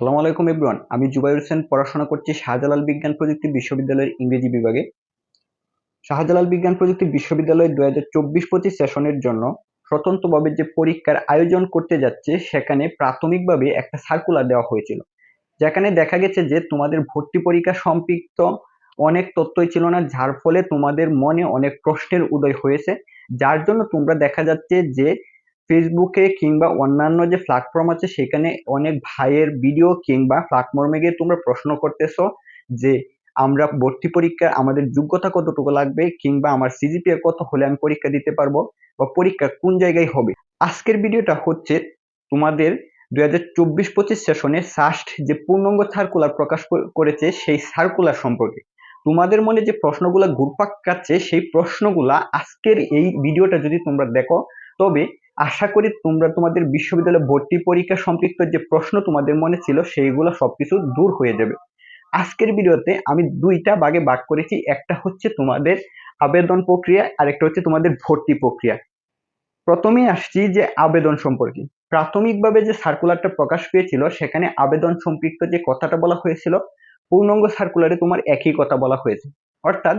সালাম আলাইকুম এভরিওয়ান, আমি জুবাইর হোসেন পড়াশোনা করছি শাহজালাল বিজ্ঞান প্রযুক্তি বিশ্ববিদ্যালয়ের ইংরেজি বিভাগে। শাহজালাল বিজ্ঞান প্রযুক্তি বিশ্ববিদ্যালয় দু হাজার চব্বিশ পঁচিশ সেশনের জন্য স্বতন্ত্রভাবে যে পরীক্ষার আয়োজন করতে যাচ্ছে, সেখানে প্রাথমিকভাবে একটা সার্কুলার দেওয়া হয়েছিল। যেখানে দেখা গেছে যে তোমাদের ভর্তি পরীক্ষা সম্পৃক্ত অনেক তথ্যই ছিল না, যার ফলে তোমাদের মনে অনেক প্রশ্নের উদয় হয়েছে। যার জন্য তোমরা দেখা যাচ্ছে যে ফেসবুকে কিংবা অন্যান্য যে প্ল্যাটফর্ম আছে, সেখানে অনেক ভাইয়ের ভিডিও কিংবা প্ল্যাটফর্মে গিয়ে তোমরা প্রশ্ন করতেছো যে, আমরা ভর্তি পরীক্ষা আমাদের যোগ্যতা কতটুকু লাগবে কিংবা আমার সিজিপিএ কত হলে আমি পরীক্ষা দিতে পারব বা পরীক্ষা কোন জায়গায় হবে। আজকের ভিডিওটা হচ্ছে তোমাদের দুই হাজার চব্বিশ পঁচিশ সেশনে সাস্ট যে পূর্ণাঙ্গ সার্কুলার প্রকাশ করেছে সেই সার্কুলার সম্পর্কে। তোমাদের মনে যে প্রশ্নগুলো ঘুরপাক কাচ্ছে সেই প্রশ্নগুলা আজকের এই ভিডিওটা যদি তোমরা দেখো, তবে আশা করি তোমরা তোমাদের বিশ্ববিদ্যালয়ে ভর্তি পরীক্ষা সম্পৃক্ত যে প্রশ্ন তোমাদের মনে ছিল সেইগুলো সবকিছু দূর হয়ে যাবে। আজকের ভিডিওতে আমি দুইটা ভাগে ভাগ করেছি, একটা হচ্ছে তোমাদের আবেদন প্রক্রিয়া আর একটা হচ্ছে তোমাদের ভর্তি প্রক্রিয়া। প্রথমেই আসছি যে আবেদন সম্পর্কে। প্রাথমিকভাবে যে সার্কুলারটা প্রকাশ পেয়েছিল, সেখানে আবেদন সম্পৃক্ত যে কথাটা বলা হয়েছিল, পূর্ণাঙ্গ সার্কুলারে তোমার একই কথা বলা হয়েছে। অর্থাৎ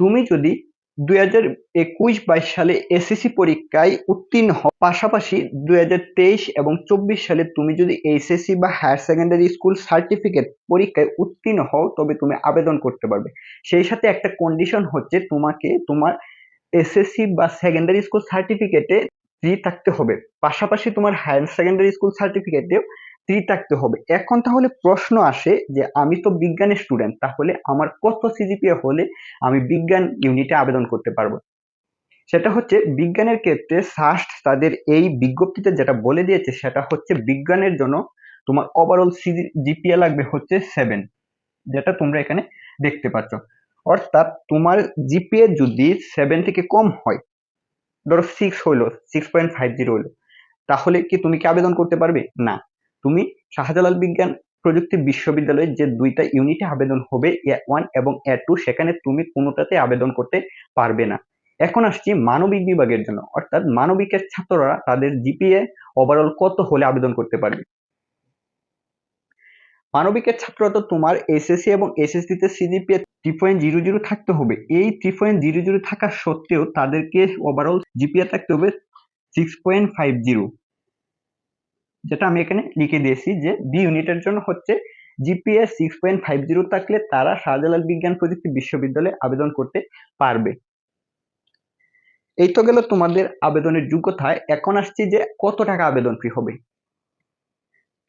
তুমি যদি দুই হাজার একুশ বাইশ সালে এসএসসি পরীক্ষায় উত্তীর্ণ হও। পাশাপাশি দুই হাজার তেইশ এবং চব্বিশ সালে তুমি যদি এইচএসসি বা হায়ার সেকেন্ডারি স্কুল সার্টিফিকেট পরীক্ষায় উত্তীর্ণ হও, তবে তুমি আবেদন করতে পারবে। সেই সাথে একটা কন্ডিশন হচ্ছে তোমাকে তোমার এসএসসি বা সেকেন্ডারি স্কুল সার্টিফিকেটে ফ্রি থাকতে হবে। পাশাপাশি তোমার হায়ার সেকেন্ডারি স্কুল সার্টিফিকেটেও থ্রি থাকতে হবে। এখন তাহলে প্রশ্ন আসে যে, আমি তো বিজ্ঞানের স্টুডেন্ট তাহলে আমার কত সিজিপিএ হলে আমি বিজ্ঞান ইউনিটে আবেদন করতে পারব? সেটা হচ্ছে বিজ্ঞানের ক্ষেত্রে সাস্ট তাদের এই বিজ্ঞপ্তিতে যেটা বলে দিয়েছে, সেটা হচ্ছে বিজ্ঞানের জন্য তোমার ওভারঅল জিপিএ লাগবে হচ্ছে সেভেন যেটা তোমরা এখানে দেখতে পাচ্ছ। অর্থাৎ তোমার জিপিএ যদি সেভেন থেকে কম হয়, ধরো সিক্স হইল সিক্স পয়েন্ট ফাইভ জিরো হইল তাহলে কি তুমি কি আবেদন করতে পারবে? না। তুমি শাহজালাল বিজ্ঞান প্রযুক্তি বিশ্ববিদ্যালয়ে যে দুইটা ইউনিটে আবেদন হবে, এ ওয়ান এবং এ টু সেখানে তুমি কোনোটাতে আবেদন করতে পারবে না। এখন আসছি মানবিক বিভাগের জন্য। অর্থাৎ মানবিকের ছাত্ররা তাদের জিপিএ ওভারঅল কত হলে আবেদন করতে পারবে? মানবিকের ছাত্ররা তো তোমার এসএসসি এবং এসএসসি তে CGPA three point zero zero থাকতে হবে। এই থ্রি পয়েন্ট জিরো জিরো থাকা সত্ত্বেও তাদেরকে ওভারঅল জিপিএ থাকতে হবে সিক্স পয়েন্ট ফাইভ জিরো যেটা আমি এখানে লিখে দিয়েছি যে বি ইউনিটের জন্য হচ্ছে GPA six point five zero থাকলে তারা শাহজালাল বিজ্ঞান প্রযুক্তি বিশ্ববিদ্যালয়ে আবেদন করতে পারবে। এই তো গেল তোমাদের আবেদনের যোগ্যতায়। এখন আসছি যে কত টাকা আবেদন ফি হবে।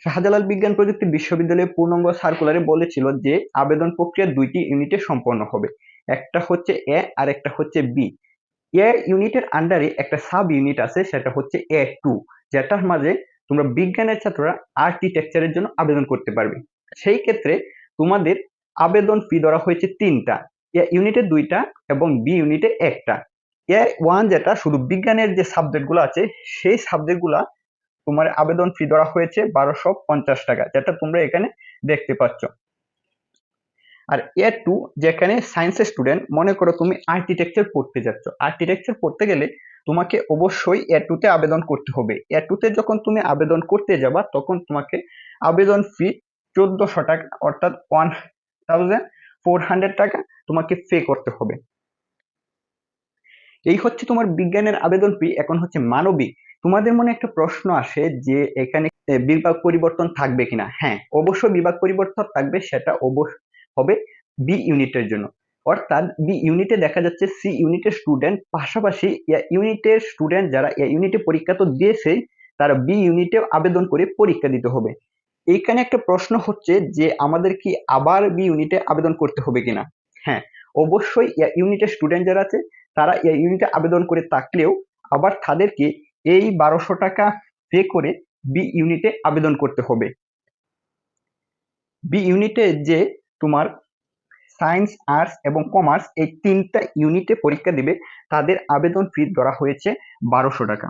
শাহজালাল বিজ্ঞান প্রযুক্তি বিশ্ববিদ্যালয়ের পূর্ণাঙ্গ সার্কুলারে বলেছিল যে আবেদন প্রক্রিয়া দুইটি ইউনিটে সম্পন্ন হবে। একটা হচ্ছে এ আর একটা হচ্ছে বি এ ইউনিটের আন্ডারে একটা সাব ইউনিট আছে, সেটা হচ্ছে এ টু যেটার মাঝে তোমরা বিজ্ঞানের ছাত্ররা আর্কিটেকচারের জন্য আবেদন করতে পারবে। সেই ক্ষেত্রে তোমাদের আবেদন ফি ধরা হয়েছে তিনটা। এ ইউনিটে দুইটা এবং বি ইউনিটে একটা। এ ওয়ান যেটা শুধু বিজ্ঞানের যে সাবজেক্টগুলো আছে, সেই সাবজেক্টগুলা তোমার আবেদন ফি ধরা হয়েছে বারোশো পঞ্চাশ টাকা, যেটা তোমরা এখানে দেখতে পাচ্ছ। আর এ টু যেখানে সায়েন্সের স্টুডেন্ট মনে করো তুমি আর্কিটেকচার পড়তে যাচ্ছ। আর্কিটেকচার পড়তে গেলে তোমাকে অবশ্যই এ টুতে আবেদন করতে হবে। এ টুতে যখন তুমি আবেদন করতে যাবা, তখন তোমাকে আবেদন ফি চোদ্দশো টাকা, অর্থাৎ ওয়ান থাউজেন্ড ফোর হান্ড্রেড টাকা তোমাকে পে করতে হবে। এই হচ্ছে তোমার বিজ্ঞানের আবেদন ফি এখন হচ্ছে মানবিক। তোমাদের মনে একটা প্রশ্ন আসে যে এখানে বিভাগ পরিবর্তন থাকবে কিনা? হ্যাঁ অবশ্যই বিভাগ পরিবর্তন থাকবে, সেটা অবশ্য হবে বি ইউনিটের জন্য। অর্থাৎ বি ইউনিটে দেখা যাচ্ছে সি ইউনিটের স্টুডেন্ট পাশাপাশি ইউনিটের স্টুডেন্ট যারা ইউনিটে পরীক্ষা তো দিয়েছে, তারা বি ইউনিটে আবেদন করে পরীক্ষা দিতে হবে। এইখানে একটা প্রশ্ন হচ্ছে যে আমাদের কি আবার বি ইউনিটে আবেদন করতে হবে কিনা? হ্যাঁ অবশ্যই ইউনিটের স্টুডেন্ট যারা আছে, তারা এ ইউনিটে আবেদন করে থাকলেও আবার তাদেরকে এই বারোশো টাকা পে করে বি ইউনিটে আবেদন করতে হবে। বি ইউনিটে যে তোমার সায়েন্স, আর্টস এবং কমার্স এই তিনটা ইউনিটে পরীক্ষা দিবে। তাদের আবেদন ফি ধরা হয়েছে বারোশো টাকা।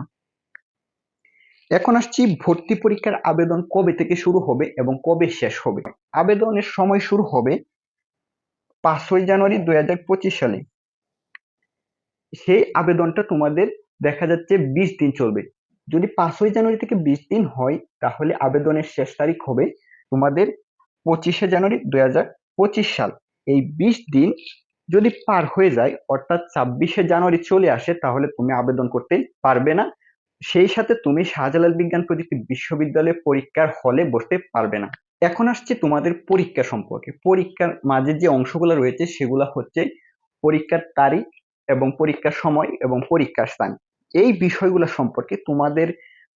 এখন আসছি ভর্তি পরীক্ষার আবেদন কবে থেকে শুরু হবে এবং কবে শেষ হবে? আবেদনের সময় শুরু হবে পাঁচই জানুয়ারি দুই হাজার পঁচিশ সালে। সেই আবেদনটা তোমাদের দেখা যাচ্ছে বিশ দিন চলবে। যদি পাঁচই জানুয়ারি থেকে বিশ দিন হয়, তাহলে আবেদনের শেষ তারিখ হবে তোমাদের পঁচিশে জানুয়ারি দুই হাজার পঁচিশ সাল। এই বিশ দিন যদি পার হয়ে যায়, অর্থাৎ ছাব্বিশে জানুয়ারি চলে আসে, তাহলে তুমি আবেদন করতে পারবে না। সেই সাথে তুমি শাহজালাল বিজ্ঞান প্রযুক্তি বিশ্ববিদ্যালয়ে পরীক্ষার হলে বসতে পারবে না। এখন আসছে তোমাদের পরীক্ষা সম্পর্কে। পরীক্ষার মাঝে যে অংশগুলো রয়েছে, সেগুলো হচ্ছে পরীক্ষার তারিখ এবং পরীক্ষার সময় এবং পরীক্ষার স্থান। এই বিষয়গুলো সম্পর্কে তোমাদের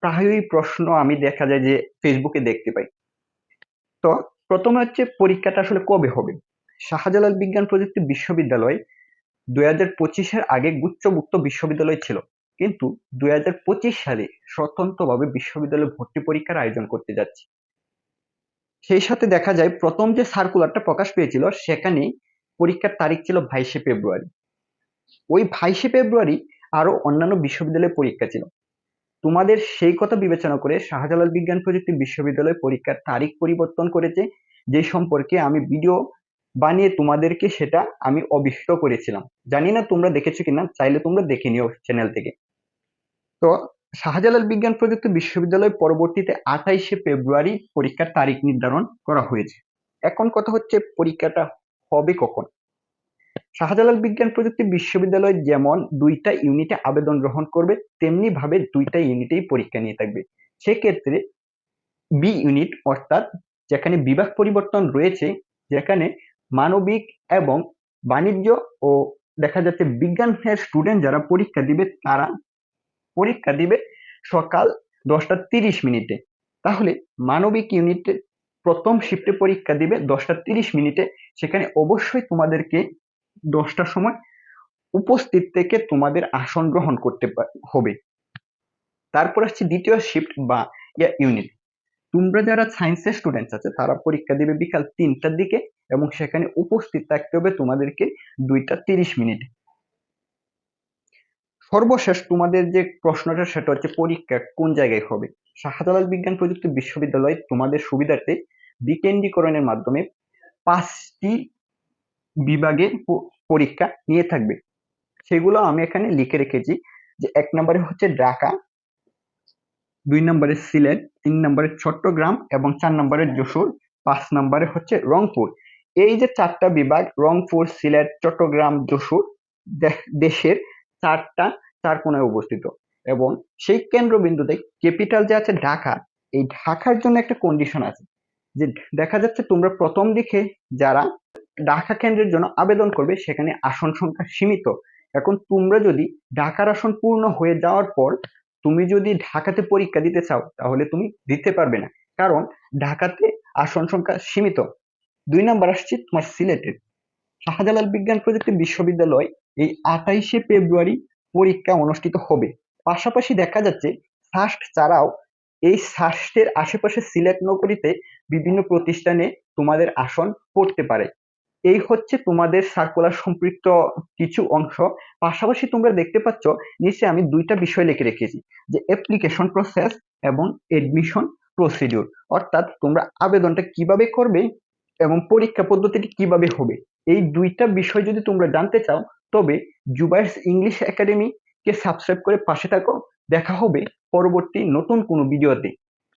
প্রায়ই প্রশ্ন আমি দেখা যায় যে ফেসবুকে দেখতে পাই। তো প্রথমে হচ্ছে পরীক্ষাটা আসলে কবে হবে? শাহজালাল বিজ্ঞান প্রযুক্তি বিশ্ববিদ্যালয় দুই হাজার পঁচিশের আগে গুচ্ছভুক্ত বিশ্ববিদ্যালয় ছিল। কিন্তু দুই হাজার পঁচিশ সালে স্বতন্ত্রভাবে বিশ্ববিদ্যালয় ভর্তি পরীক্ষার আয়োজন করতে যাচ্ছে। সেই সাথে দেখা যায়, প্রথম যে সার্কুলারটা প্রকাশ পেয়েছিল, সেখানে পরীক্ষার তারিখ ছিল বাইশে ফেব্রুয়ারি। ওই বাইশে ফেব্রুয়ারি আরও অন্যান্য বিশ্ববিদ্যালয়ে পরীক্ষা ছিল। তোমাদের সেই কথা বিবেচনা করে শাহজালাল বিজ্ঞান প্রযুক্তি বিশ্ববিদ্যালয় পরীক্ষার তারিখ পরিবর্তন করেছে, যে সম্পর্কে আমি ভিডিও বানিয়ে তোমাদেরকে সেটা আমি অবিষ্ট করেছিলাম। জানি না তোমরা দেখেছ কিনা, চাইলে তোমরা দেখে নিও চ্যানেল থেকে। তো শাহজালাল বিজ্ঞান প্রযুক্তি বিশ্ববিদ্যালয় পরবর্তীতে আঠাইশে ফেব্রুয়ারি পরীক্ষার তারিখ নির্ধারণ করা হয়েছে। এখন কথা হচ্ছে পরীক্ষাটা হবে কখন? শাহজালাল বিজ্ঞান প্রযুক্তি বিশ্ববিদ্যালয় যেমন দুইটা ইউনিটে আবেদন গ্রহণ করবে তেমনি ভাবে দুইটা ইউনিটেই পরীক্ষা নিয়ে থাকবে। সেক্ষেত্রে বি ইউনিট অর্থাৎ যেখানে বিভাগ পরিবর্তন রয়েছে, যেখানে মানবিক এবং বাণিজ্য ও দেখা যাচ্ছে বিজ্ঞানের স্টুডেন্ট যারা পরীক্ষা দিবে তারা পরীক্ষা দিবে সকাল দশটা তিরিশ মিনিটে। তাহলে মানবিক ইউনিটে প্রথম শিফটে পরীক্ষা দিবে দশটা তিরিশ মিনিটে। সেখানে অবশ্যই তোমাদেরকে দশটার সময় উপস্থিত থেকে তোমাদের আসন গ্রহণ করতে হবে। তারপর আসছে দ্বিতীয় শিফট বা ইউনিট তোমরা যারা সায়েন্সের স্টুডেন্টস আছে, তারা পরীক্ষা দিবে বিকাল তিনটার দিকে এবং সেখানে উপস্থিত থাকতে হবে তোমাদেরকে দুইটা তিরিশ মিনিট। সর্বশেষ তোমাদের যে প্রশ্নটা সেটা হচ্ছে পরীক্ষা কোন জায়গায় হবে? শাহজালাল বিজ্ঞান প্রযুক্তি বিশ্ববিদ্যালয় তোমাদের সুবিধার্থে বিকেন্দ্রীকরণের মাধ্যমে পাঁচটি বিভাগে পরীক্ষা নিয়ে থাকবে। সেগুলো আমি এখানে লিখে রেখেছি যে এক নম্বরে হচ্ছে ঢাকা দুই নম্বরে সিলেট, তিন নম্বরে চট্টগ্রাম এবং চার নম্বরে যশোর, পাঁচ নম্বরে হচ্ছে রংপুর। এই যে চারটা বিভাগ, রংপুর, সিলেট, চট্টগ্রাম, যশোর দেশের চারটা, চার কোনায় অবস্থিত এবং সেই কেন্দ্রবিন্দুতে ক্যাপিটাল যে আছে ঢাকা, এই ঢাকার জন্য একটা কন্ডিশন আছে যে দেখা যাচ্ছে তোমরা প্রথম দিকে যারা ঢাকা কেন্দ্রের জন্য আবেদন করবে, সেখানে আসন সংখ্যা সীমিত। এখন তোমরা যদি ঢাকার আসন পূর্ণ হয়ে যাওয়ার পর তুমি যদি ঢাকাতে পরীক্ষা দিতে চাও, তাহলে তুমি দিতে পারবে না। কারণ ঢাকাতে আসন সংখ্যা সীমিত। দুই নাম্বার আসছে তোমার সিলেটের শাহজালাল বিজ্ঞান প্রযুক্তি বিশ্ববিদ্যালয় এই আঠাইশে ফেব্রুয়ারি পরীক্ষা অনুষ্ঠিত হবে। পাশাপাশি দেখা যাচ্ছে সাস্ট ছাড়াও এই সাস্টের আশেপাশে সিলেট নগরীতে বিভিন্ন প্রতিষ্ঠানে তোমাদের আসন পড়তে পারে। এই হচ্ছে তোমাদের সার্কুলার সম্পৃক্ত কিছু অংশ। পাশাপাশি তোমরা দেখতে পাচ্ছ নিচে আমি দুইটা বিষয় লিখে রেখেছি, যে অ্যাপ্লিকেশন প্রসেস এবং এডমিশন প্রসিডিউর অর্থাৎ তোমরা আবেদনটা কীভাবে করবে এবং পরীক্ষা পদ্ধতিটি কীভাবে হবে। এই দুইটা বিষয় যদি তোমরা জানতে চাও, তবে জুবাইস ইংলিশ একাডেমি কে সাবস্ক্রাইব করে পাশে থাকো। দেখা হবে পরবর্তী নতুন কোনো ভিডিওতে